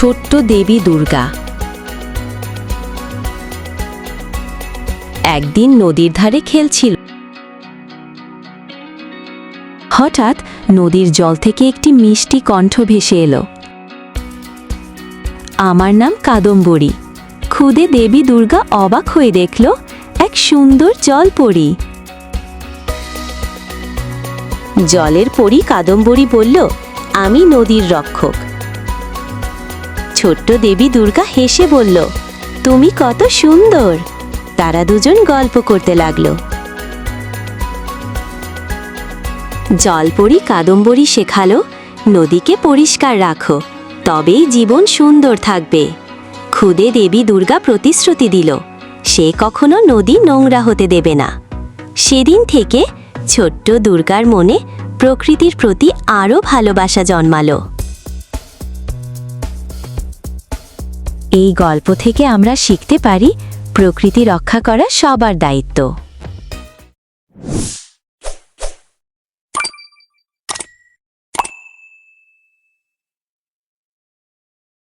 ছোট্ট দেবী দুর্গা। একদিন নদীর ধারে খেলছিল। হঠাৎ নদীর জল থেকে একটি মিষ্টি কণ্ঠ ভেসে এলো। আমার নাম কাদম্বরী। খুদে দেবী দুর্গা অবাক হয়ে দেখল এক সুন্দর জল পরি জলের পরি কাদম্বরী বলল, আমি নদীর রক্ষক। ছোট্ট দেবী দুর্গা হেসে বলল, তুমি কত সুন্দর। তারা দুজন গল্প করতে লাগল। জলপরি কাদম্বরী শেখালো, নদীকে পরিষ্কার রাখো, তবেই জীবন সুন্দর থাকবে। খুদে দেবী দুর্গা প্রতিশ্রুতি দিল, সে কখনো নদী নোংরা হতে দেবে না। সেদিন থেকে ছোট্ট দুর্গার মনে প্রকৃতির প্রতি আরও ভালোবাসা জন্মালো। এই গল্প থেকে আমরা শিখতে পারি প্রকৃতি রক্ষা করা সবার দায়িত্ব।